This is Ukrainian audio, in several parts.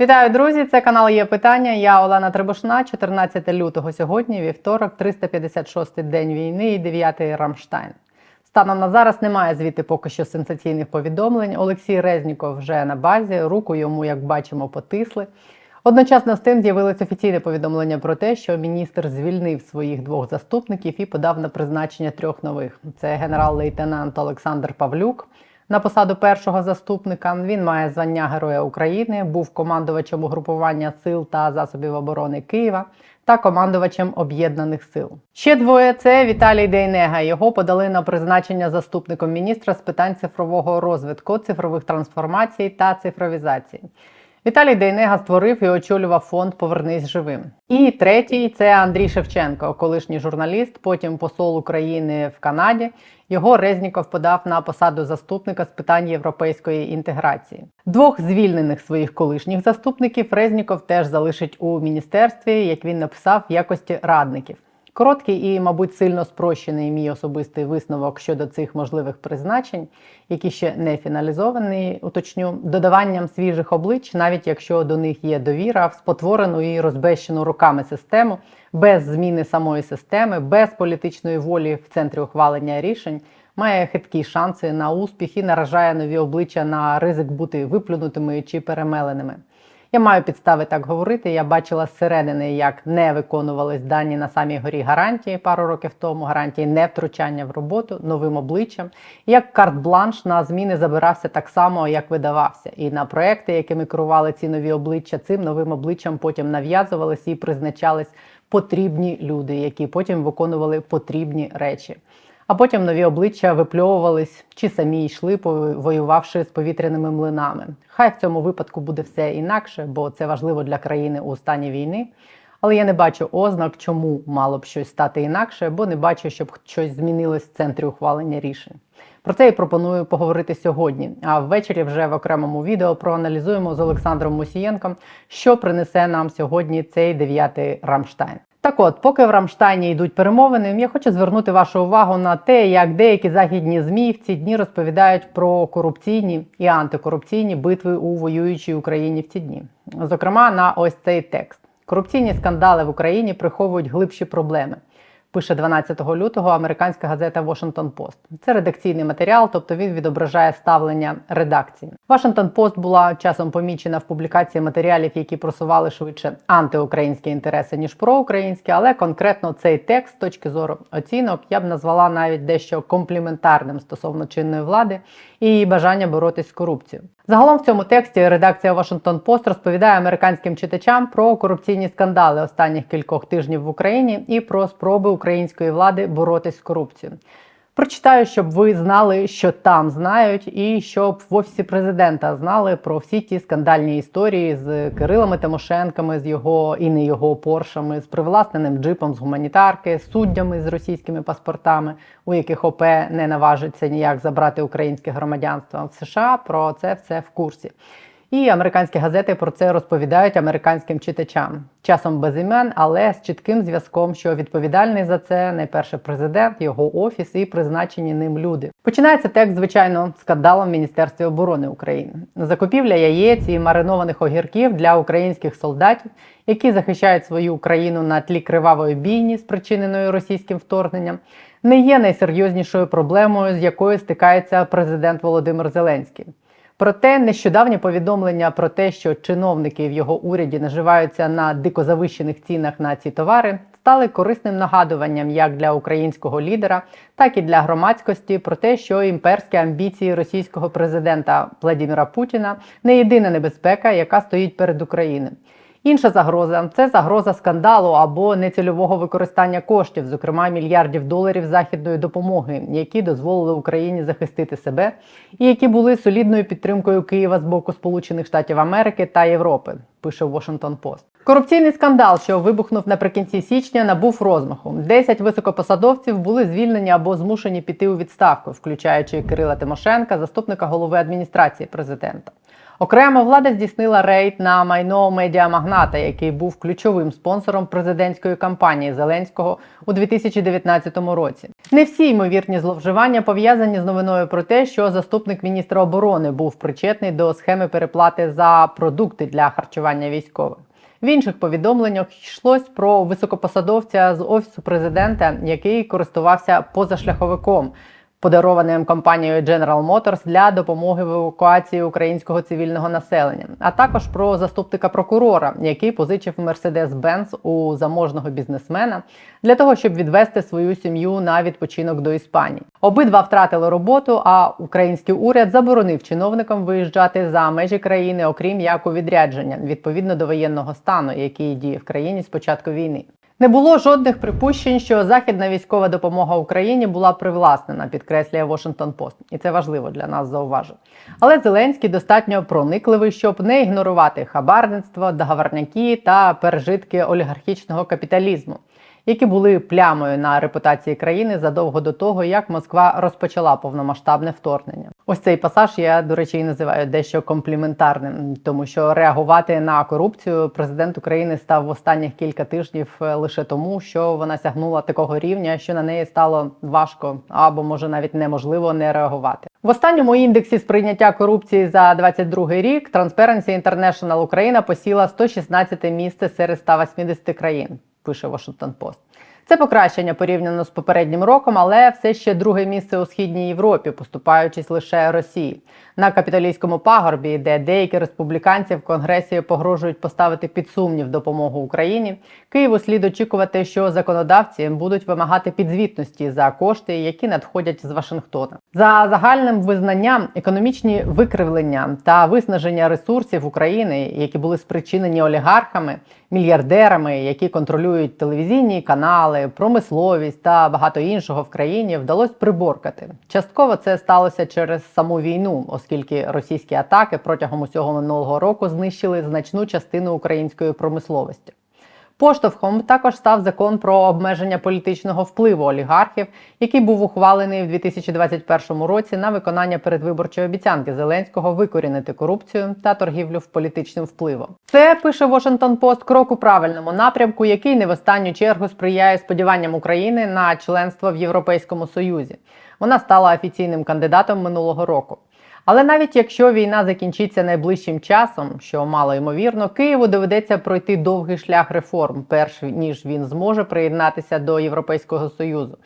Вітаю, друзі! Це канал є питання. Я Олена Требушна, 14 лютого сьогодні, вівторок, 356-й день війни і 9-й Рамштайн. Станом на зараз немає звідти поки що сенсаційних повідомлень. Олексій Резніков вже на базі, руку йому, як бачимо, потисли. Одночасно з тим з'явилось офіційне повідомлення про те, що міністр звільнив своїх двох заступників і подав на призначення трьох нових: це генерал-лейтенант Олександр Павлюк на посаду першого заступника. Він має звання Героя України, був командувачем угрупування сил та засобів оборони Києва та командувачем об'єднаних сил. Ще двоє це Віталій Дейнега. Його подали на призначення заступником міністра з питань цифрового розвитку, цифрових трансформацій та цифровізації. Віталій Дейнега створив і очолював фонд Повернись живим. І третій це Андрій Шевченко, колишній журналіст, потім посол України в Канаді. Його Резніков подав на посаду заступника з питань європейської інтеграції. Двох звільнених своїх колишніх заступників Резніков теж залишить у міністерстві, як він написав, в якості радників. Короткий і, мабуть, сильно спрощений мій особистий висновок щодо цих можливих призначень, які ще не фіналізовані, уточню, додаванням свіжих облич, навіть якщо до них є довіра, в спотворену і розбещену руками систему, без зміни самої системи, без політичної волі в центрі ухвалення рішень, має хиткі шанси на успіх і наражає нові обличчя на ризик бути виплюнутими чи перемеленими. Я маю підстави так говорити. Я бачила зсередини, як не виконувались дані на самій горі гарантії пару років тому. Гарантії не втручання в роботу новим обличчям. Як карт-бланш на зміни забирався так само, як видавався. І на проекти, якими керували ці нові обличчя, цим новим обличчям потім нав'язувалися і призначались потрібні люди, які потім виконували потрібні речі. А потім нові обличчя випльовувались чи самі йшли, воювавши з повітряними млинами. Хай в цьому випадку буде все інакше, бо це важливо для країни у стані війни. Але я не бачу ознак, чому мало б щось стати інакше, бо не бачу, щоб щось змінилось в центрі ухвалення рішень. Про це і пропоную поговорити сьогодні. А ввечері вже в окремому відео проаналізуємо з Олександром Мусієнком, що принесе нам сьогодні цей дев'ятий Рамштайн. Так от, поки в Рамштайні йдуть перемовини, я хочу звернути вашу увагу на те, як деякі західні змі в ці дні розповідають про корупційні і антикорупційні битви у воюючій Україні в ці дні. Зокрема, на ось цей текст: корупційні скандали в Україні приховують глибші проблеми. Пише 12 лютого американська газета Washington Post. Це редакційний матеріал, тобто він відображає ставлення редакції. Washington Post була часом помічена в публікації матеріалів, які просували швидше антиукраїнські інтереси ніж проукраїнські, але конкретно цей текст з точки зору оцінок я б назвала навіть дещо компліментарним стосовно чинної влади і її бажання боротись з корупцією. Загалом в цьому тексті редакція Washington Post розповідає американським читачам про корупційні скандали останніх кількох тижнів в Україні і про спроби української влади боротись з корупцією. Прочитаю, щоб ви знали, що там знають, і щоб в офісі президента знали про всі ті скандальні історії з Кирилами Тимошенками, з його і не його поршами, з привласненим джипом з гуманітарки, суддями з російськими паспортами, у яких ОП не наважиться ніяк забрати українське громадянство в США. Про це все в курсі. І американські газети про це розповідають американським читачам. Часом без імен, але з чітким зв'язком, що відповідальний за це найперше президент, його офіс і призначені ним люди. Починається текст, звичайно, скандалом в Міністерстві оборони України. Закупівля яєць і маринованих огірків для українських солдатів, які захищають свою країну на тлі кривавої бійні, спричиненої російським вторгненням, не є найсерйознішою проблемою, з якою стикається президент Володимир Зеленський. Проте нещодавні повідомлення про те, що чиновники в його уряді наживаються на дико завищених цінах на ці товари, стали корисним нагадуванням як для українського лідера, так і для громадськості про те, що імперські амбіції російського президента Владимира Путіна не єдина небезпека, яка стоїть перед Україною. Інша загроза це загроза скандалу або нецільового використання коштів, зокрема мільярдів доларів західної допомоги, які дозволили Україні захистити себе, і які були солідною підтримкою Києва з боку Сполучених Штатів Америки та Європи. Пише Washington Post. Корупційний скандал, що вибухнув наприкінці січня, набув розмаху. Десять високопосадовців були звільнені або змушені піти у відставку, включаючи Кирила Тимошенка, заступника голови адміністрації президента. Окремо влада здійснила рейд на майно медіамагната, який був ключовим спонсором президентської кампанії Зеленського у 2019 році. Не всі ймовірні зловживання пов'язані з новиною про те, що заступник міністра оборони був причетний до схеми переплати за продукти для харчування військових. В інших повідомленнях йшлось про високопосадовця з офісу президента, який користувався позашляховиком, подарованим компанією General Motors для допомоги в евакуації українського цивільного населення, а також про заступника прокурора, який позичив Mercedes-Benz у заможного бізнесмена для того, щоб відвести свою сім'ю на відпочинок до Іспанії. Обидва втратили роботу, а український уряд заборонив чиновникам виїжджати за межі країни, окрім як у відрядження, відповідно до воєнного стану, який діє в країні з початку війни. Не було жодних припущень, що західна військова допомога Україні була привласнена, підкреслює Washington Post. і це важливо для нас зауважити. Але Зеленський достатньо проникливий, щоб не ігнорувати хабарництво, договорняки та пережитки олігархічного капіталізму, які були плямою на репутації країни задовго до того, як Москва розпочала повномасштабне вторгнення. Ось цей пасаж я, до речі, і називаю дещо компліментарним, тому що реагувати на корупцію президент України став в останніх кілька тижнів е, лише тому, що вона сягнула такого рівня, що на неї стало важко або може навіть неможливо не реагувати. В останньому індексі сприйняття корупції за 22 рік Transparency International Україна посіла 116 місце серед 180 країн. Пише Washington Post. Це покращення порівняно з попереднім роком, але все ще друге місце у східній Європі, поступаючись лише Росії. На капіталійському пагорбі, де деякі республіканці в конгресі погрожують поставити під сумнів допомогу Україні, Києву слід очікувати, що законодавці будуть вимагати підзвітності за кошти, які надходять з Вашингтона. За загальним визнанням, економічні викривлення та виснаження ресурсів України, які були спричинені олігархами, мільярдерами, які контролюють телевізійні канали, промисловість та багато іншого в країні, вдалося приборкати. Частково це сталося через саму війну, оскільки російські атаки протягом усього минулого року знищили значну частину української промисловості. Поштовхом також став закон про обмеження політичного впливу олігархів, який був ухвалений в 2021 році на виконання передвиборчої обіцянки Зеленського викорінити корупцію та торгівлю в політичним впливом. Це пише Washington Post крок у правильному напрямку, який не в останню чергу сприяє сподіванням України на членство в Європейському Союзі. Вона стала офіційним кандидатом минулого року. Але навіть якщо війна закінчиться найближчим часом, що мало ймовірно, Києву доведеться пройти довгий шлях реформ, перш ніж він зможе приєднатися до Європейського союзу,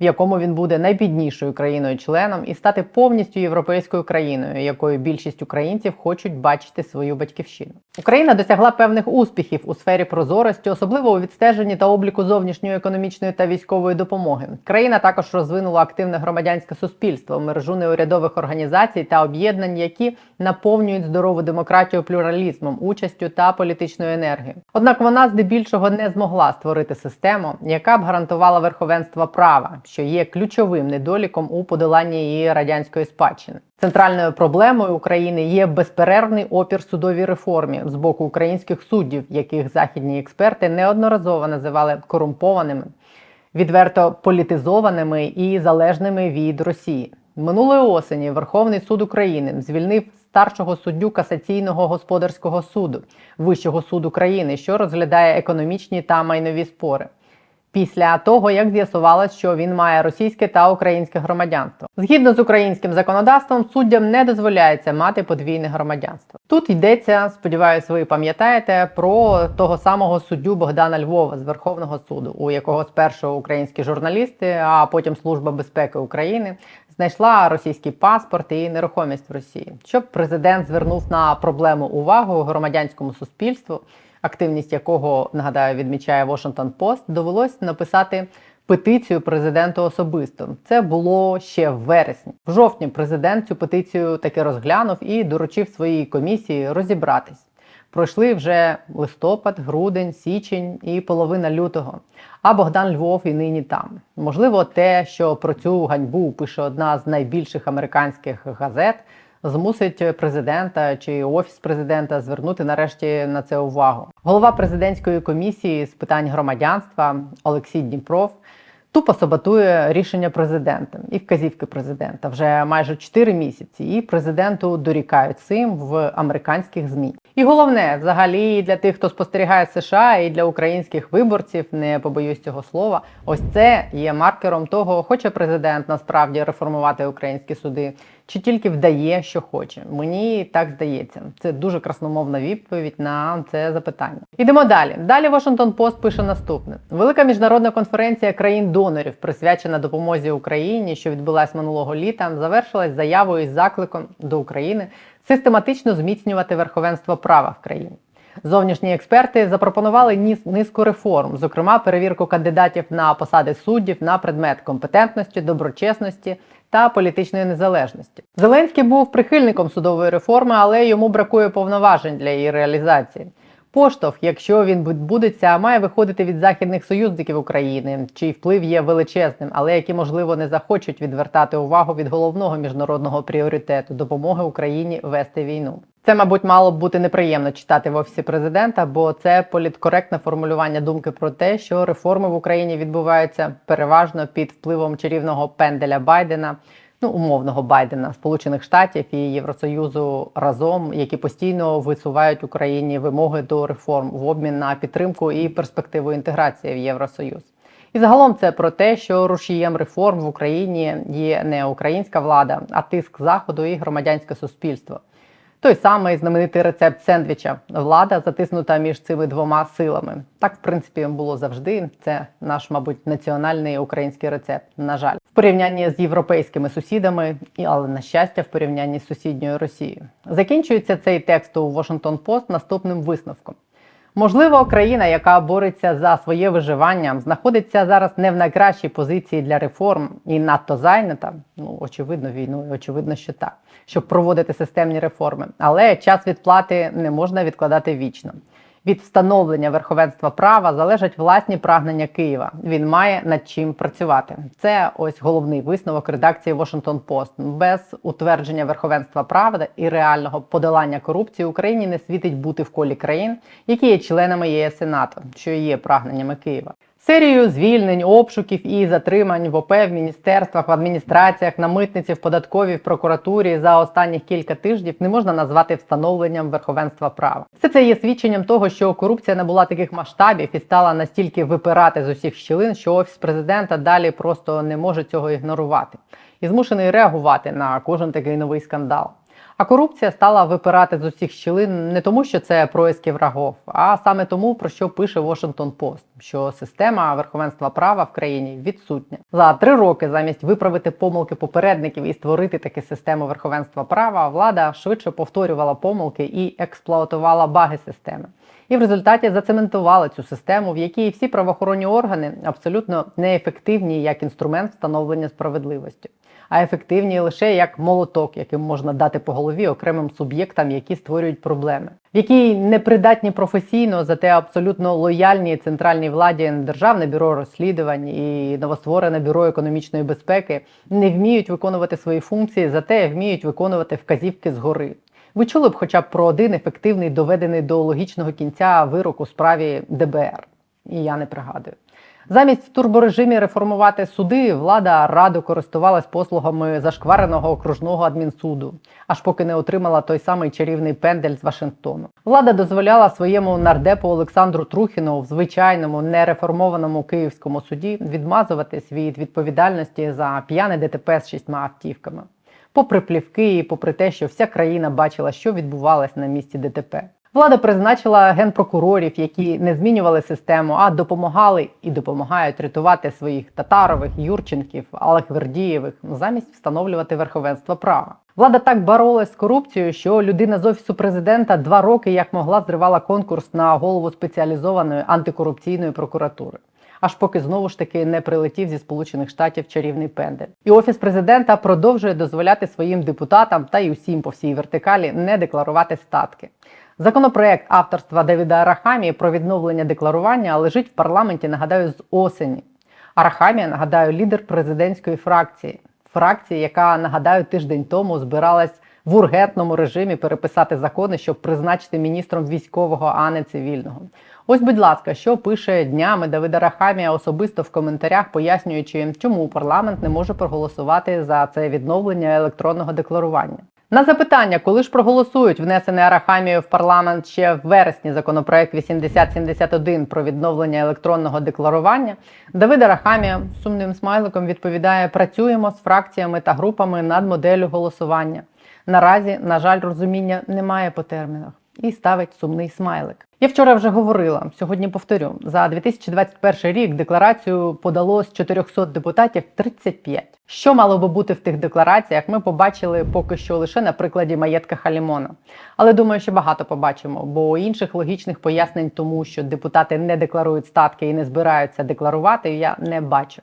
в якому він буде найбіднішою країною-членом і стати повністю європейською країною, якою більшість українців хочуть бачити свою батьківщину. Україна досягла певних успіхів у сфері прозорості, особливо у відстеженні та обліку зовнішньої економічної та військової допомоги. Країна також розвинула активне громадянське суспільство, мережу неурядових організацій та об'єднань, які наповнюють здорову демократію плюралізмом, участю та політичною енергією. Однак вона здебільшого не змогла створити систему, яка б гарантувала верховенство права, що є ключовим недоліком у подоланні її радянської спадщини. Центральною проблемою України є безперервний опір судовій реформі з боку українських суддів, яких західні експерти неодноразово називали корумпованими, відверто політизованими і залежними від Росії. Минулої осені Верховний суд України звільнив старшого суддю касаційного господарського суду Вищого суду країни, що розглядає економічні та майнові спори. Після того, як з'ясувалось, що він має російське та українське громадянство, згідно з українським законодавством, суддям не дозволяється мати подвійне громадянство. Тут йдеться, сподіваюся, ви пам'ятаєте про того самого суддю Богдана Львова з Верховного суду, у якого спершу українські журналісти, а потім Служба безпеки України знайшла російський паспорт і нерухомість в Росії, щоб президент звернув на проблему увагу громадянському суспільству активність якого нагадаю відмічає Washington Post, довелось написати петицію президенту особисто. Це було ще в вересні. В жовтні президент цю петицію таки розглянув і доручив своїй комісії розібратись. Пройшли вже листопад, грудень, січень і половина лютого. А Богдан Львов і нині там. Можливо, те, що про цю ганьбу пише одна з найбільших американських газет змусить президента чи офіс президента звернути нарешті на це увагу. Голова президентської комісії з питань громадянства Олексій Дніпров Тупо саботує рішення президента і вказівки президента вже майже 4 місяці. І президенту дорікають цим в американських змі. І головне, взагалі, для тих, хто спостерігає США, і для українських виборців, не побоюсь цього слова. Ось це є маркером того, хоче президент насправді реформувати українські суди, чи тільки вдає, що хоче. Мені так здається. Це дуже красномовна відповідь на це запитання. Ідемо далі. Далі Washington Post пише наступне: велика міжнародна конференція країн-донорів, присвячена допомозі Україні, що відбулась минулого літа, завершилась заявою із закликом до України систематично зміцнювати верховенство права в країні. Зовнішні експерти запропонували ніс- низку реформ, зокрема перевірку кандидатів на посади суддів на предмет компетентності, доброчесності та політичної незалежності. Зеленський був прихильником судової реформи, але йому бракує повноважень для її реалізації. Поштовх, якщо він відбудеться, має виходити від західних союзників України, чий вплив є величезним, але які можливо не захочуть відвертати увагу від головного міжнародного пріоритету допомоги Україні вести війну. Це, мабуть, мало б бути неприємно читати в офісі президента, бо це політкоректне формулювання думки про те, що реформи в Україні відбуваються переважно під впливом чарівного пенделя Байдена, ну умовного Байдена, Сполучених Штатів і Євросоюзу разом, які постійно висувають Україні вимоги до реформ в обмін на підтримку і перспективу інтеграції в Євросоюз. І загалом це про те, що рушієм реформ в Україні є не українська влада, а тиск заходу і громадянське суспільство. Той самий знаменитий рецепт сендвіча. Влада затиснута між цими двома силами. Так, в принципі, було завжди. Це наш, мабуть, національний український рецепт. На жаль, в порівнянні з європейськими сусідами, і але на щастя, в порівнянні з сусідньою Росією. Закінчується цей текст у Washington Post наступним висновком. Можливо, країна, яка бореться за своє виживання, знаходиться зараз не в найкращій позиції для реформ і надто зайнята. Ну, очевидно, війною, очевидно, що так, щоб проводити системні реформи. Але час відплати не можна відкладати вічно. Від встановлення верховенства права залежать власні прагнення Києва. Він має над чим працювати. Це ось головний висновок редакції Washington Post. Без утвердження верховенства права і реального подолання корупції Україні не світить бути в колі країн, які є членами ЄС і НАТО, що є прагненнями Києва. Серію звільнень, обшуків і затримань в ОП, в міністерствах, в адміністраціях, на митниці, в податковій, в прокуратурі за останніх кілька тижнів не можна назвати встановленням верховенства права. Все це є свідченням того, що корупція набула таких масштабів і стала настільки випирати з усіх щілин, що офіс президента далі просто не може цього ігнорувати і змушений реагувати на кожен такий новий скандал. А корупція стала випирати з усіх щілин не тому, що це происки врагов, а саме тому, про що пише Washington Post, що система верховенства права в країні відсутня. За три роки замість виправити помилки попередників і створити таку систему верховенства права, влада швидше повторювала помилки і експлуатувала баги системи. І в результаті зацементували цю систему, в якій всі правоохоронні органи абсолютно неефективні як інструмент встановлення справедливості, а ефективні лише як молоток, яким можна дати по голові окремим суб'єктам, які створюють проблеми, в якій непридатні професійно, зате абсолютно лояльні центральній владі Державне бюро розслідувань і новостворене бюро економічної безпеки не вміють виконувати свої функції, зате вміють виконувати вказівки згори. Ви чули б хоча б про один ефективний доведений до логічного кінця вирок у справі ДБР. І я не пригадую. Замість в турборежимі реформувати суди, влада радо користувалась послугами зашквареного окружного адмінсуду, аж поки не отримала той самий чарівний пендель з Вашингтону. Влада дозволяла своєму нардепу Олександру Трухіну в звичайному нереформованому київському суді відмазуватись від відповідальності за п'яне ДТП з шістьма автівками попри плівки і попри те, що вся країна бачила, що відбувалось на місці ДТП. Влада призначила генпрокурорів, які не змінювали систему, а допомагали і допомагають рятувати своїх татарових, Юрченків, Алахвердієвих, замість встановлювати верховенство права. Влада так боролась з корупцією, що людина з офісу президента два роки як могла зривала конкурс на голову спеціалізованої антикорупційної прокуратури аж поки знову ж таки не прилетів зі Сполучених Штатів чарівний пендель. І офіс президента продовжує дозволяти своїм депутатам та й усім по всій вертикалі не декларувати статки. Законопроект авторства Давіда Арахамії про відновлення декларування лежить в парламенті. Нагадаю, з осені. Арахамія, нагадаю, лідер президентської фракції, фракції, яка нагадаю тиждень тому збиралась в ургентному режимі переписати закони, щоб призначити міністром військового, а не цивільного. Ось, будь ласка, що пише днями Давида Рахамія особисто в коментарях, пояснюючи, чому парламент не може проголосувати за це відновлення електронного декларування. На запитання, коли ж проголосують внесений Арахамією в парламент ще в вересні законопроект 8071 про відновлення електронного декларування, Давид Арахамія сумним смайликом відповідає: працюємо з фракціями та групами над моделлю голосування. Наразі, на жаль, розуміння немає по термінах і ставить сумний смайлик. Я вчора вже говорила, сьогодні повторю: за 2021 рік декларацію подало з 400 депутатів 35. Що мало би бути в тих деклараціях, ми побачили поки що лише на прикладі маєтка Халімона. Але думаю, що багато побачимо, бо інших логічних пояснень тому, що депутати не декларують статки і не збираються декларувати, я не бачу.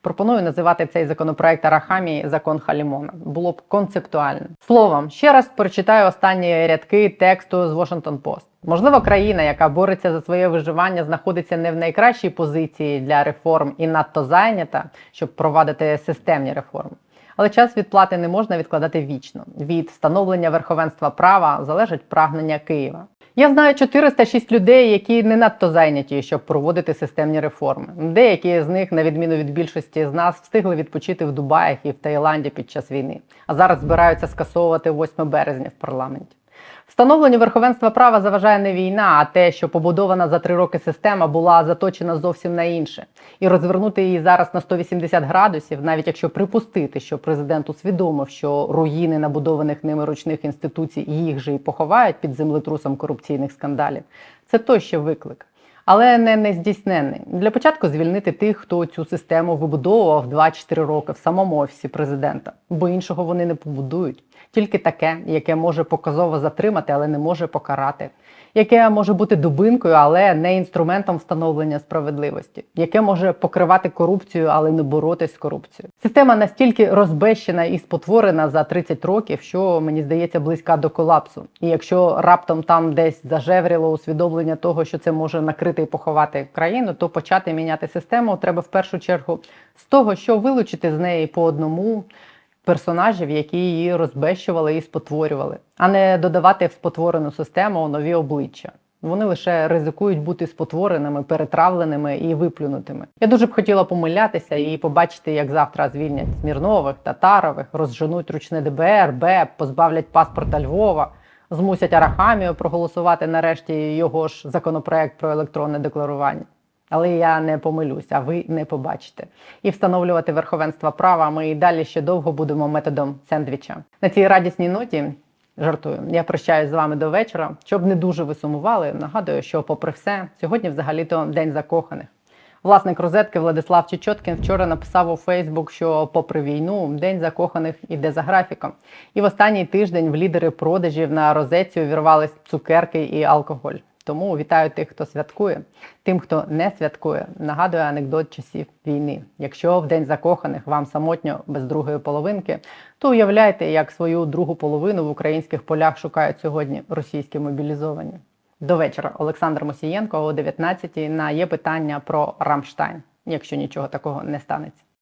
Пропоную називати цей законопроект Арахамії закон Халімона. Було б концептуально. Словом, ще раз прочитаю останні рядки тексту з Washington Post. Можливо, країна, яка бореться за своє виживання, знаходиться не в найкращій позиції для реформ і надто зайнята, щоб провадити системні реформи. Але час відплати не можна відкладати вічно. Від встановлення верховенства права залежить прагнення Києва. Я знаю 406 людей, які не надто зайняті, щоб проводити системні реформи. Деякі з них, на відміну від більшості з нас, встигли відпочити в Дубаях і в Таїланді під час війни, а зараз збираються скасовувати 8 березня в парламенті. Встановленню верховенства права заважає не війна, а те, що побудована за три роки система була заточена зовсім на інше, і розвернути її зараз на 180 градусів, навіть якщо припустити, що президент усвідомив, що руїни набудованих ними ручних інституцій їх же і поховають під землетрусом корупційних скандалів, це той ще виклик. Але не нездійсненний. Для початку звільнити тих, хто цю систему вибудовував 2-4 роки в самому офісі президента, бо іншого вони не побудують. Тільки таке, яке може показово затримати, але не може покарати, яке може бути дубинкою, але не інструментом встановлення справедливості, яке може покривати корупцію, але не боротись з корупцією. Система настільки розбещена і спотворена за 30 років, що мені здається близька до колапсу. І якщо раптом там десь зажевріло усвідомлення того, що це може накрити і поховати країну, то почати міняти систему треба в першу чергу з того, що вилучити з неї по одному персонажів, які її розбещували і спотворювали, а не додавати в спотворену систему нові обличчя. Вони лише ризикують бути спотвореними, перетравленими і виплюнутими. Я дуже б хотіла помилятися і побачити, як завтра звільнять Смірнових, Татарових, розженуть ручне ДБР, БЕП, позбавлять паспорта Львова, змусять Арахамію проголосувати нарешті його ж законопроект про електронне декларування. Але я не помилюсь, а ви не побачите. І встановлювати верховенство права ми і далі ще довго будемо методом сендвіча. На цій радісній ноті жартую. Я прощаюсь з вами до вечора. Щоб не дуже ви сумували, нагадую, що, попри все, сьогодні взагалі-то день закоханих. Власник розетки Владислав Чечоткін вчора написав у Фейсбук, що, попри війну, день закоханих іде за графіком. І в останній тиждень в лідери продажів на розетці увірвались цукерки і алкоголь. Тому вітаю тих, хто святкує. Тим, хто не святкує, нагадує анекдот часів війни. Якщо в день закоханих вам самотньо без другої половинки, то уявляйте, як свою другу половину в українських полях шукають сьогодні російські мобілізовані. До вечора Олександр Мосієнко о 19-й на є питання про Рамштайн, якщо нічого такого не станеться.